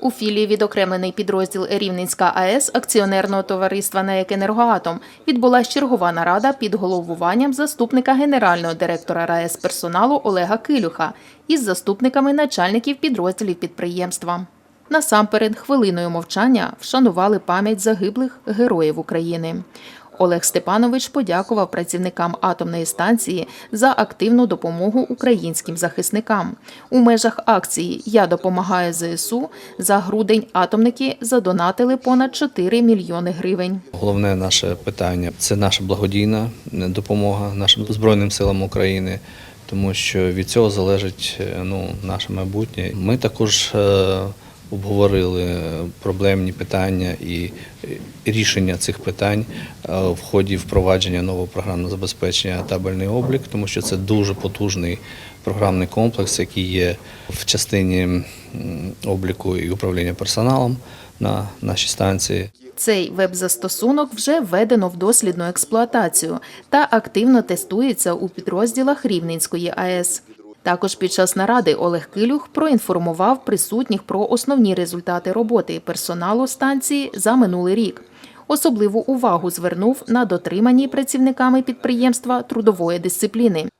У філії відокремлений підрозділ Рівненська АЕС акціонерного товариства НАЕК «Енергоатом» відбулась чергова нарада під головуванням заступника генерального директора РаЕС персоналу Олега Килюха із заступниками начальників підрозділів підприємства. Насамперед, хвилиною мовчання вшанували пам'ять загиблих героїв України. Олег Степанович подякував працівникам атомної станції за активну допомогу українським захисникам. У межах акції Я допомагаю ЗСУ за грудень атомники задонатили понад 4 мільйони гривень. Головне наше питання це наша благодійна допомога нашим Збройним силам України, тому що від цього залежить е, ну, наше майбутнє. Ми також е, обговорили проблемні питання і рішення цих питань е, в ході впровадження нового програмного забезпечення табельний облік, тому що це дуже потужний програмний комплекс, який є в частині обліку і управління персоналом на нашій станції. Цей веб-застосунок вже введено в дослідну експлуатацію та активно тестується у підрозділах Рівненської АЕС. Також під час наради Олег Килюх проінформував присутніх про основні результати роботи персоналу станції за минулий рік. Особливу увагу звернув на дотриманні працівниками підприємства трудової дисципліни.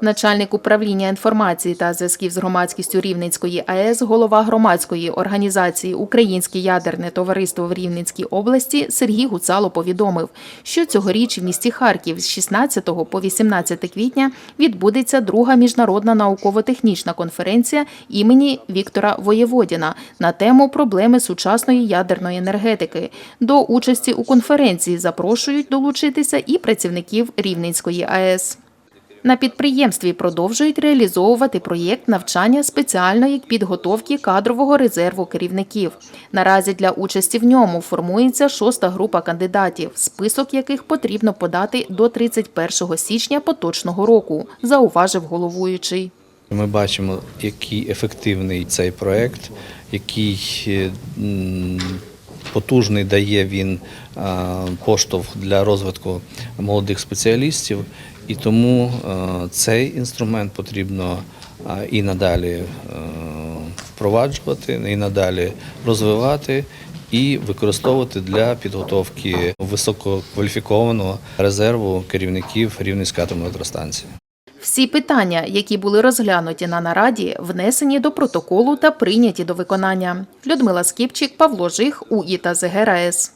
Начальник управління інформації та зв'язків з громадськістю Рівненської АЕС, голова громадської організації Українське ядерне товариство в Рівненській області Сергій Гуцало повідомив, що цьогоріч в місті Харків з 16 по 18 квітня відбудеться друга міжнародна науково-технічна конференція імені Віктора Воєводіна на тему проблеми сучасної ядерної енергетики. До участі у конференції запрошують долучитися і працівників Рівненської АЕС. На підприємстві продовжують реалізовувати проєкт навчання спеціальної підготовки кадрового резерву керівників. Наразі для участі в ньому формується шоста група кандидатів, список яких потрібно подати до 31 січня поточного року, зауважив головуючий. Ми бачимо, який ефективний цей проект, який е, потужний дає він е, поштовх для розвитку молодих спеціалістів, і тому е, цей інструмент потрібно е, і надалі е, впроваджувати, і надалі розвивати. І використовувати для підготовки висококваліфікованого резерву керівників Рівненської атомної електростанції. Всі питання, які були розглянуті на нараді, внесені до протоколу та прийняті до виконання. Людмила Скіпчик, Павло Жих, УІТА ЗГРАЕС.